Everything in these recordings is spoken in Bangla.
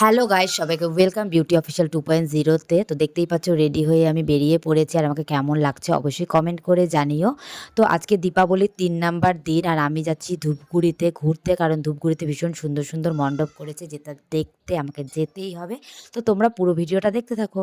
হ্যালো গাইজ সবাইকে welcome beauty official to point জিরোতে তো। দেখতেই পাচ্ছ রেডি হয়ে আমি বেরিয়ে পড়েছি। আর আমাকে কেমন লাগছে অবশ্যই কমেন্ট করে জানিও। তো আজকে দীপাবলির তিন নাম্বার দিন, আর আমি যাচ্ছি ধূপগুড়িতে ঘুরতে, কারণ ধূপগুড়িতে ভীষণ সুন্দর সুন্দর মণ্ডপ করেছে, যেটা দেখতে আমাকে যেতেই হবে। তো তোমরা পুরো ভিডিওটা দেখতে থাকো।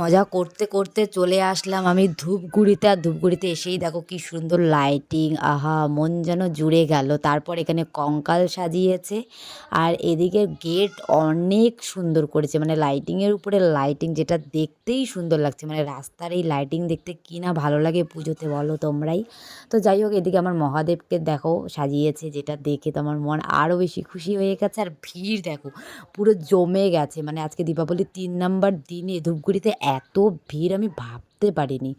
মজা করতে করতে চলে আসলাম আমি ধূপগুড়িতে। আর ধূপগুড়িতে এসেই দেখো কি সুন্দর লাইটিং আহা, মন যেন জুড়ে গেল। তারপর এখানে কঙ্কাল সাজিয়েছে আর এদিকে গেট অনেক সুন্দর করেছে। মানে লাইটিংয়ের উপরে লাইটিং যেটা দেখতেই সুন্দর লাগছে। মানে রাস্তার এই লাইটিং দেখতে কি না ভালো লাগে পুজোতে বলো তোমরাই। তো যাই হোক, এদিকে আমার মহাদেবকে দেখো সাজিয়েছে যেটা দেখে তো আমার মন আরও বেশি খুশি হয়ে গেছে। আর ভিড় দেখো, পুরো জমে গেছে। মানে আজকে দীপাবলির তিন নাম্বার দিনে ধূপগুড়িতে এত ভিড় আমি ভাবতে পারিনি।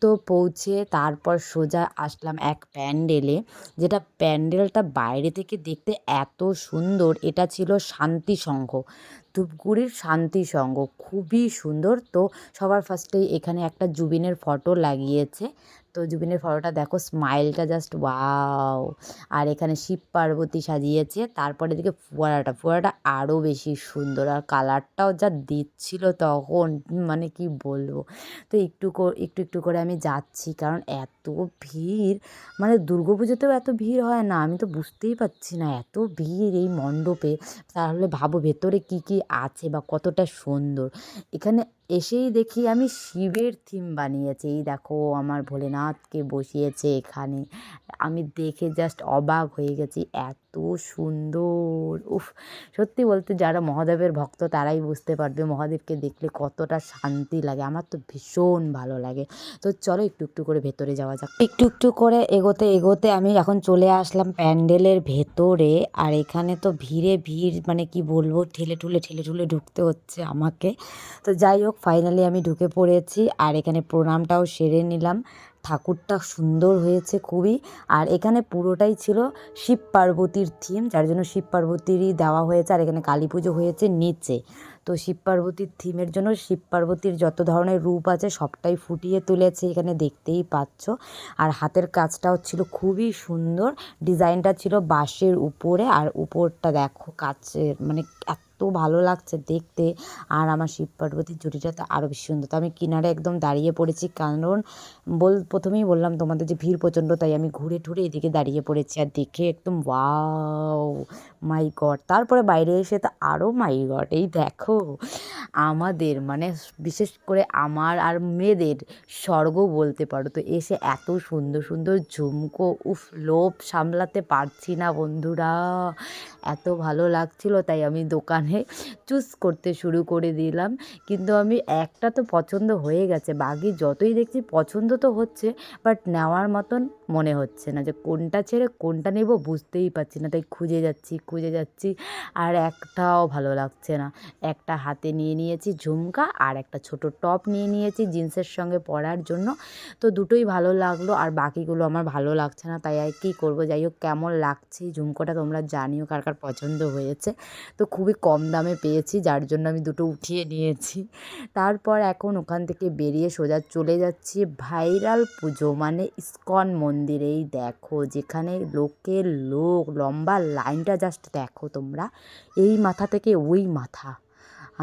তো পৌঁছে তারপর সোজা আসলাম এক প্যান্ডেলে, যেটা প্যান্ডেলটা বাইরে থেকে দেখতে এত সুন্দর, এটা ছিল শান্তি সংঘ। ধূপগুড়ির শান্তি সংঘ, খুবই সুন্দর। তো সবার ফার্স্টেই এখানে একটা জুবিনের ফটো লাগিয়েছে। তো জুবিনের ফটোটা দেখো স্মাইলটা জাস্ট ওয়াও আর এখানে শিব পার্বতী সাজিয়েছে, তারপরে এদিকে ফোয়ারাটা ফোয়ারাটা আরও বেশি সুন্দর আর কালারটাও যা দিচ্ছিল তখন মানে কি বলব? তো একটু একটু একটু করে আমি যাচ্ছি, কারণ এত ভিড় মানে দুর্গাপুজোতেও এত ভিড় হয় না, আমি তো বুঝতেই পারছি না, এত ভিড় এই মণ্ডপে। তাহলে ভাবো ভেতরে কি কি আছে বা কতটা সুন্দর। এখানে এসেই দেখি আমি শিবের থিম বানিয়েছি। এই দেখো, আমার ভোলেনাথকে বসিয়েছে এখানে। আমি দেখে জাস্ট অবাক হয়ে গেছি, এত সুন্দর। উফ, সত্যি বলতে যারা মহাদেবের ভক্ত, তারাই বুঝতে পারবে মহাদেবকে দেখলে কতটা শান্তি লাগে। আমার তো ভীষণ ভালো লাগে। তো চলো একটু একটু করে ভেতরে যাওয়া যাক। একটু একটু করে এগোতে এগোতে আমি এখন চলে আসলাম প্যান্ডেলের ভেতরে। আর এখানে তো ভিড়ে ভিড় মানে কি বলব, ঠেলে ঠুলে ঠেলে ঠুলে ঢুকতে হচ্ছে আমাকে। তো যাই হোক ফাইনালি আমি ঢুকে পড়েছি আর এখানে প্রণামটাও সেরে নিলাম। ঠাকুরটা সুন্দর হয়েছে খুবই। আর এখানে পুরোটাই ছিল শিব পার্বতীর থিম যার জন্য শিব পার্বতীরই দেওয়া হয়েছে আর এখানে কালী পুজো হয়েছে নিচে। তো শিব পার্বতীর থিমের জন্য শিব পার্বতীর যত ধরনের রূপ আছে সবটাই ফুটিয়ে তুলেছে এখানে দেখতেই পাচ্ছ। আর হাতের কাজটাও ছিল খুবই সুন্দর। ডিজাইনটা ছিল বাঁশের উপরে আর উপরটা দেখো কাচের মানে এত ভালো লাগছে দেখতে। আর আমার শিব পার্বতীর জুটিটা তো আরও বেশি সুন্দর। তো আমি কিনারে একদম দাঁড়িয়ে পড়েছি, কারণ বল, প্রথমেই বললাম তোমাদের যে ভিড় প্রচণ্ড, তাই আমি ঘুরে ঠুরে এদিকে দাঁড়িয়ে পড়েছি আর দেখে একদম ওয়াও! মাই গড, তারপরে বাইরে এসে তো আরও মাই গড, এই দেখো আমাদের মানে বিশেষ করে আমার আর মেয়েদের স্বর্গ বলতে পারো, তো এসে এত সুন্দর সুন্দর ঝুমকো, উফ, লোভ সামলাতে পারছি না বন্ধুরা, এত ভালো লাগছিল, তাই আমি দোকানে চুজ করতে শুরু করে দিলাম, কিন্তু আমি একটা তো পছন্দ হয়ে গেছে, বাকি যতই দেখছি পছন্দ তো হচ্ছে বাট নেওয়ার মতন মনে হচ্ছে না যে কোনটা ছেড়ে কোনটা নেব বুঝতেই পারছি না, তাই খুঁজে যাচ্ছি খুঁজে যাচ্ছি আর একটাও ভালো লাগছে না। একটা হাতে নিয়ে নিয়েছি ঝুমকা আর একটা ছোট টপ নিয়ে নিয়েছি জিন্সের সঙ্গে পরার জন্য। তো দুটোই ভালো লাগল আর বাকিগুলো আমার ভালো লাগছে না, তাই আর কী করব? যাই হোক, কেমন লাগছে ঝুমকোটা তোমরা জানিও কার কার পছন্দ হয়েছে। তো খুবই কম দামে পেয়েছি, যার জন্য আমি দুটো উঠিয়ে নিয়েছি। তারপর এখন ওখান থেকে বেরিয়ে সোজা চলে যাচ্ছি ভাইরাল পুজো মানে ইস্কন মন্দিরেই। দেখো, যেখানে লোকের লোক, লম্বা লাইনটা জাস্ট দেখো তোমরা। এই মাথা থেকে ওই মাথা।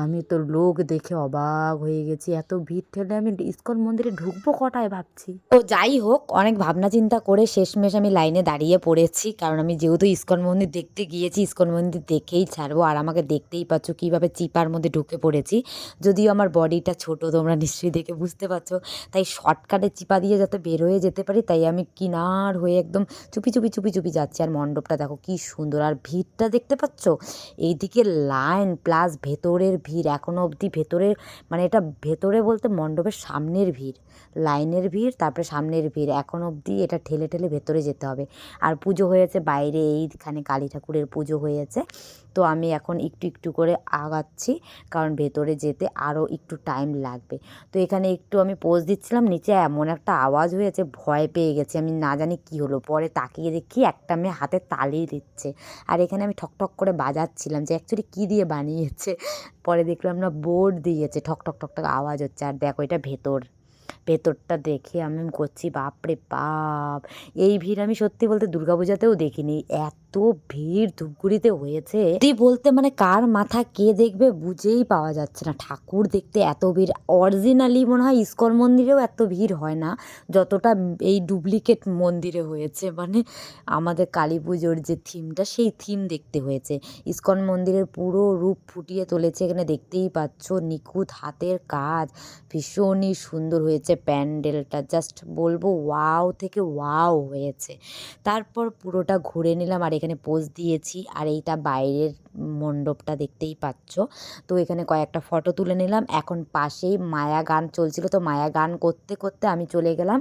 আমি তো লোক দেখে অবাক হয়ে গেছি। এত ভিড় ঠেলে আমি ইস্কন মন্দিরে ঢুকবো কটায় ভাবছি। তো যাই হোক, অনেক ভাবনা চিন্তা করে শেষমেশ আমি লাইনে দাঁড়িয়ে পড়েছি। কারণ আমি যেহেতু ইস্কন মন্দির দেখতে গিয়েছি, ইস্কন মন্দির দেখেই ছাড়বো। আর আমাকে দেখতেই পাচ্ছ কীভাবে চিপার মধ্যে ঢুকে পড়েছি। যদিও আমার বডিটা ছোট, তোমরা নিশ্চয়ই দেখে বুঝতে পারছ। তাই শর্টকাটে চিপা দিয়ে যাতে বের হয়ে যেতে পারি, তাই আমি কিনার হয়ে একদম চুপি চুপি চুপি চুপি যাচ্ছি। আর মণ্ডপটা দেখো কি সুন্দর। আর ভিড়টা দেখতে পাচ্ছ? এইদিকে লাইন প্লাস ভেতরের ভিড় এখনও অবধি ভেতরে মানে এটা ভেতরে বলতে মণ্ডপের সামনের ভিড়, লাইনের ভিড়, তারপরে সামনের ভিড়, এখন অবধি এটা ঠেলে ঠেলে ভেতরে যেতে হবে। আর পুজো হয়েছে বাইরে, এইখানে কালী ঠাকুরের পুজো হয়েছে। তো আমি এখন একটু একটু করে আগাচ্ছি, কারণ ভেতরে যেতে আরও একটু টাইম লাগবে। তো এখানে একটু আমি পোজ দিচ্ছিলাম, নিচে এমন একটা আওয়াজ হয়েছে, ভয় পেয়ে গেছি। আমি না জানি কী হলো, পরে তাকিয়ে দেখি একটা মেয়ে হাতে তালি দিচ্ছে। আর এখানে আমি ঠক ঠক করে বাজাচ্ছিলাম যে অ্যাকচুয়ালি কী দিয়ে বানিয়েছে। পরে দেখলাম না বোর্ড দিয়েছে, ঠক ঠক ঠক আওয়াজ হচ্ছে। আর দেখো এটা ভেতর, ভেতরটা দেখে আমি করছি বাপরে বাপ! এই ভিড় আমি সত্যি বলতে দুর্গাপূজাতেও দেখিনি। এত ভিড় ধূপগুড়িতে হয়েছে। সত্যি বলতে মানে কার মাথা কে দেখবে বুঝেই পাওয়া যাচ্ছে না। ঠাকুর দেখতে এত ভিড়। অরিজিনালি মনে হয় ইস্কন মন্দিরেও এত ভিড় হয় না। যতটা এই ডুপ্লিকেট মন্দিরে হয়েছে মানে আমাদের কালী পুজোর যে থিমটা, সেই থিম দেখতে হয়েছে। ইস্কন মন্দিরের পুরো রূপ ফুটিয়ে তুলেছে এখানে দেখতেই পাচ্ছ। নিখুঁত হাতের কাজ। ভীষণই সুন্দর হয়েছে প্যান্ডেলটা। জাস্ট বলব, ওয়াও থেকে ওয়াও হয়েছে। তারপর পুরোটা ঘুরে নিলাম। আর এখানে পোজ দিয়েছি আর এইটা বাইরের মণ্ডপটা দেখতেই পাচ্ছ। তো এখানে কয়েকটা ফটো তুলে নিলাম। এখন পাশেই মায়া গান চলছিল। তো মায়া গান করতে করতে আমি চলে গেলাম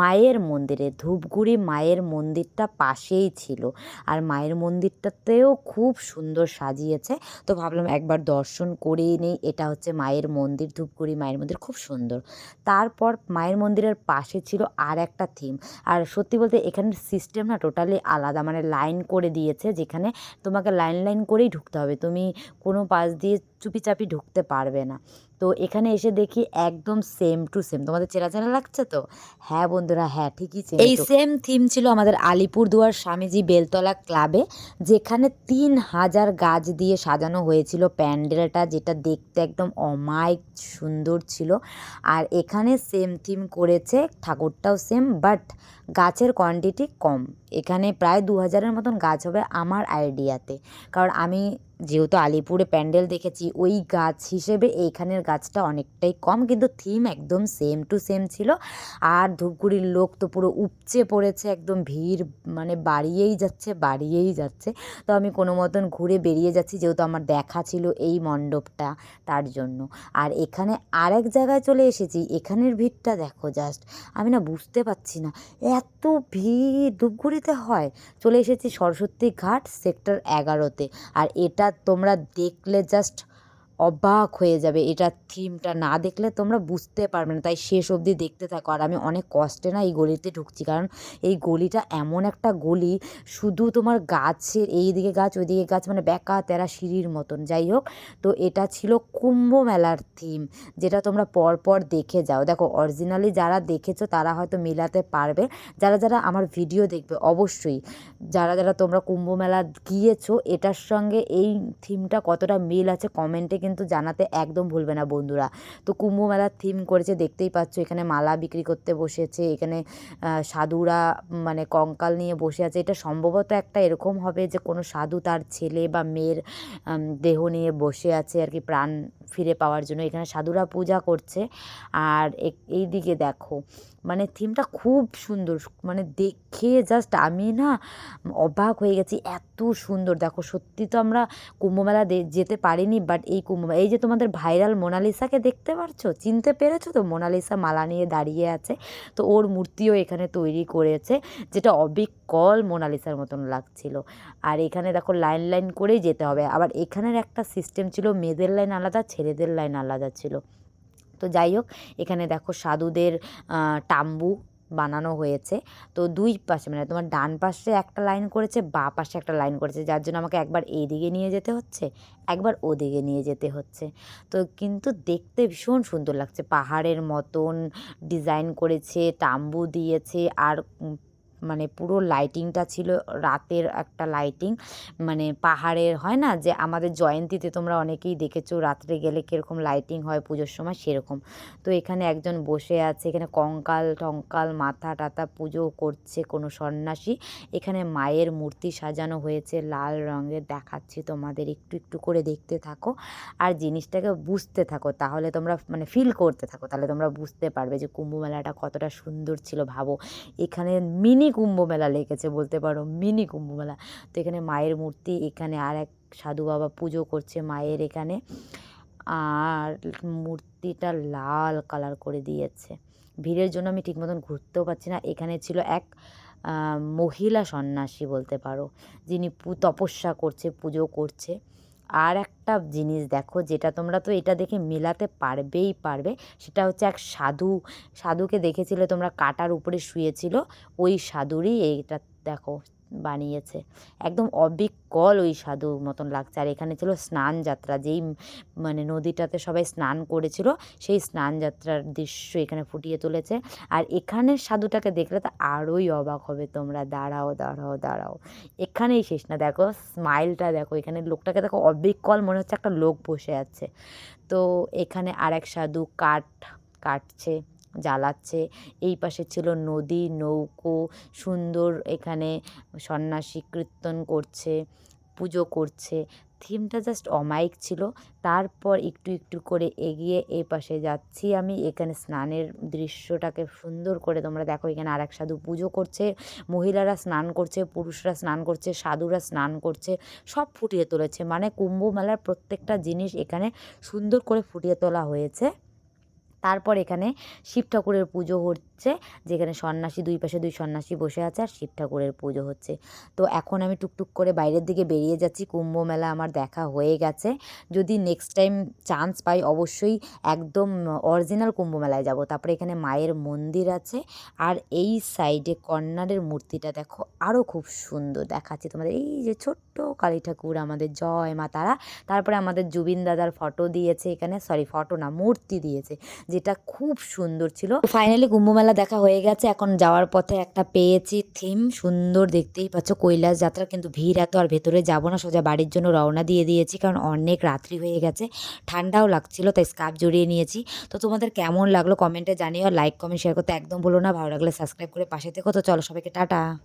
মায়ের মন্দিরে। ধূপগুড়ি মায়ের মন্দিরটা পাশেই ছিল। আর মায়ের মন্দিরটাতেও খুব সুন্দর সাজিয়েছে। তো ভাবলাম একবার দর্শন করেই নেই। এটা হচ্ছে মায়ের মন্দির, ধূপগুড়ি মায়ের মন্দির। খুব সুন্দর। তারপর মায়ের মন্দিরের পাশে ছিল আর একটা থিম আর সত্যি বলতে এখানের সিস্টেম না টোটালি আলাদা। মানে লাইন করে দিয়েছে। যেখানে তোমাকে লাইন লাইন করেই ঢুকতে হবে। তুমি কোনো পাশ দিয়ে চুপিচাপি ঢুকতে পারবে না। তো এখানে এসে দেখি একদম সেম টু সেম তোমাদের চেনা চেনা লাগছে তো? হ্যাঁ বন্ধুরা হ্যাঁ ঠিকই এই সেম থিম ছিল আমাদের আলিপুরদুয়ার স্বামীজি বেলতলা ক্লাবে যেখানে তিন হাজার গাছ দিয়ে সাজানো হয়েছিল প্যান্ডেলটা যেটা দেখতে একদম অমায়িক সুন্দর ছিল। আর এখানে সেম থিম করেছে ঠাকুরটাও সেম বাট গাছের কোয়ান্টিটি কম। এখানে প্রায় দু হাজারের মতন গাছ হবে আমার আইডিয়াতে কারণ আমি যেহেতু আলিপুরে প্যান্ডেল দেখেছি, ওই গাছ হিসেবে এইখানের গাছটা অনেকটাই কম, কিন্তু থিম একদম সেম টু সেম ছিল। আর ধূপগুড়ির লোক তো পুরো উপচে পড়েছে, একদম ভিড় মানে বাড়িয়েই যাচ্ছে বাড়িয়েই যাচ্ছে। তো আমি কোনো মতন ঘুরে বেরিয়ে যাচ্ছি, যেহেতু আমার দেখা ছিল এই মণ্ডপটা তার জন্য। আর এখানে আরেক জায়গায় চলে এসেছি, এখানের ভিড়টা দেখো জাস্ট আমি না বুঝতে পারছি না। এত ভিড় ধূপগুড়িতে হয়। চলে এসেছি সরস্বতী ঘাট সেক্টর এগারোতে। আর এটা তোমরা দেখলে জাস্ট অবাক হয়ে যাবে, এটা থিমটা না দেখলে তোমরা বুঝতে পারবে না। তাই শেষ অবধি দেখতে থাকো। আর আমি অনেক কষ্টে না এই গলিতে ঢুকছি। কারণ এই গলিটা এমন একটা গলি, শুধু তোমার গাছের এই দিকে গাছ, ওইদিকে গাছ মানে বেকা তেরা সিঁড়ির মতন। যাই হোক, তো এটা ছিল কুম্ভ মেলার থিম, যেটা তোমরা পরপর দেখে যাও। দেখো, অরিজিনালি যারা দেখেছ, তারা হয়তো মেলাতে পারবে। যারা যারা আমার ভিডিও দেখবে, অবশ্যই যারা যারা তোমরা কুম্ভ মেলা গিয়েছো, এটার সঙ্গে এই থিমটা কতটা মিল আছে, কমেন্টে কিন্তু জানাতে একদম ভুলবে না বন্ধুরা। তো কুম্ভ মেলার থিম করেছে, দেখতেই পাচ্ছ, এখানে মালা বিক্রি করতে বসেছে, এখানে সাধুরা মানে কঙ্কাল নিয়ে বসে আছে। এটা সম্ভবত একটা এরকম হবে যে, কোনো সাধু তার ছেলে বা মেয়ের দেহ নিয়ে বসে আছে আর কি, প্রাণ ফিরে পাওয়ার জন্য। এখানে সাধুরা পূজা করছে। আর এই দিকে দেখো মানে থিমটা খুব সুন্দর মানে দেখে জাস্ট আমি না অবাক হয়ে গেছি, এত সুন্দর। দেখো, সত্যি তো আমরা কুম্ভমেলা যেতে পারিনি বাট এই কুম্ভমেলা এই যে তোমাদের ভাইরাল মোনালিসাকে দেখতে পারছ? চিনতে পেরেছ তো? মোনালিসা মালা নিয়ে দাঁড়িয়ে আছে। তো ওর মূর্তিও এখানে তৈরি করেছে, যেটা অবিকল মোনালিসার মতন লাগছিল। আর এখানে দেখো লাইন লাইন করেই যেতে হবে। আবার এখানের একটা সিস্টেম ছিল, মেয়েদের লাইন আলাদা, ছেলেদের লাইন আলাদা ছিল। তো যাই হোক, এখানে দেখো সাধুদের টাম্বু বানানো হয়েছে। তো দুই পাশে মানে তোমার ডান পাশে একটা লাইন করেছে, বা পাশে একটা লাইন করেছে, যার জন্য আমাকে একবার এই দিকে নিয়ে যেতে হচ্ছে, একবার ও দিকে নিয়ে যেতে হচ্ছে। তো কিন্তু দেখতে ভীষণ সুন্দর লাগছে। পাহাড়ের মতন ডিজাইন করেছে, তাম্বু দিয়েছে, আর মানে পুরো লাইটিংটা ছিল রাতের একটা লাইটিং মানে পাহাড়ের হয় না যে আমাদের জয়ন্তীতে তোমরা অনেকেই দেখেছ রাত্রে গেলে কীরকম লাইটিং হয় পুজোর সময় সেরকম। তো এখানে একজন বসে আছে, এখানে কঙ্কাল টঙ্কাল, মাথা টাথা পুজো করছে কোনো সন্ন্যাসী। এখানে মায়ের মূর্তি সাজানো হয়েছে, লাল রঙের, দেখাচ্ছি তোমাদের, একটু একটু করে দেখতে থাকো। আর জিনিসটাকে বুঝতে থাকো, তাহলে তোমরা মানে ফিল করতে থাকো, তাহলে তোমরা বুঝতে পারবে যে কুম্ভ মেলাটা কতটা সুন্দর ছিল, ভাবো। এখানে মিনি কুম্ভ মেলা লেগেছে বলতে পারো, মিনি কুম্ভ মেলা। তো এখানে মায়ের মূর্তি, এখানে আর এক সাধু বাবা পুজো করছে মায়ের এখানে। আর মূর্তিটা লাল কালার করে দিয়েছে। ভিড়ের জন্য আমি ঠিক মতন ঘুরতেও পারছি না। এখানে ছিল এক মহিলা সন্ন্যাসী বলতে পারো, যিনি তপস্যা করছে, পুজো করছে। আর একটা জিনিস দেখো, যেটা তোমরা তো এটা দেখে মেলাতে পারবেই পারবে, সেটা হচ্ছে এক সাধু, সাধুকে দেখেছিলে তোমরা কাটার উপরে শুয়েছিল, ওই সাধুরই এইটা দেখো। বানিয়েছে। একদম অবিকল ওই সাধু মতন লাগছে। আর এখানে ছিল স্নান যাত্রা। যেই মানে নদীটাতে সবাই স্নান করেছিল, সেই স্নান যাত্রার দৃশ্য এখানে ফুটিয়ে তুলেছে। আর এখানের সাধুটাকে দেখলে তো আরোই অবাক হবে তোমরা। দাঁড়াও দাঁড়াও দাঁড়াও। এখানেই শেষ না। দেখো স্মাইলটা দেখো। এখানে লোকটাকে দেখো অবিকল মনে হচ্ছে একটা লোক বসে আছে। তো এখানে আর এক সাধু কাঠ, কাটছে। জ্বালাচ্ছে। এই পাশে ছিল নদী, নৌকো, সুন্দর এখানে সন্ন্যাসী কীর্তন করছে, পুজো করছে। থিমটা জাস্ট অমায়িক ছিল। তারপর একটু একটু করে এগিয়ে এই পাশে যাচ্ছি আমি। এখানে স্নানের দৃশ্যটাকে সুন্দর করে তোমরা দেখো, এখানে আর এক সাধু পুজো করছে। মহিলারা স্নান করছে, পুরুষরা স্নান করছে, সাধুরা স্নান করছে, সব ফুটিয়ে তুলেছে। মানে কুম্ভ মেলার প্রত্যেকটা জিনিস এখানে সুন্দর করে ফুটিয়ে তোলা হয়েছে। তারপর এখানে শিব ঠাকুরের পুজো হচ্ছে, যেখানে সন্ন্যাসী দুই পাশে দুই সন্ন্যাসী বসে আছে আর শিব ঠাকুরের পুজো হচ্ছে। তো এখন আমি টুকটুক করে বাইরের দিকে বেরিয়ে যাচ্ছি, কুম্ভ মেলা আমার দেখা হয়ে গেছে। যদি নেক্সট টাইম চান্স পাই, অবশ্যই একদম অরিজিনাল কুম্ভ মেলায় যাব। তারপরে এখানে মায়ের মন্দির আছে আর এই সাইডে কর্নারের মূর্তিটা দেখো আরও খুব সুন্দর দেখাচ্ছে। তোমাদের এই যে ছোট্ট কালী ঠাকুর আমাদের, জয় মা তারা। তারপরে আমাদের জুবিন দাদার ফটো দিয়েছে এখানে সরি ফটো না, মূর্তি দিয়েছে। যেটা খুব সুন্দর ছিল। ফাইনালি কুম্ভমেলা দেখা হয়ে গেছে। এখন যাওয়ার পথে একটা পেয়েছি থিম সুন্দর দেখতেই পাচ্ছ। কৈলাস যাত্রা কিন্তু ভিড় এত, আর ভেতরে যাব না, সোজা বাড়ির জন্য রওনা দিয়ে দিয়েছি, কারণ অনেক রাত্রি হয়ে গেছে। ঠান্ডাও লাগছিল, তাই স্কার্ফ জড়িয়ে নিয়েছি। তো তোমাদের কেমন লাগল কমেন্টে জানিও লাইক কমেন্ট শেয়ার করতে একদম বলো না। ভালো লাগলে সাবস্ক্রাইব করে পাশে থেকো। তো চলো সবাইকে টাটা।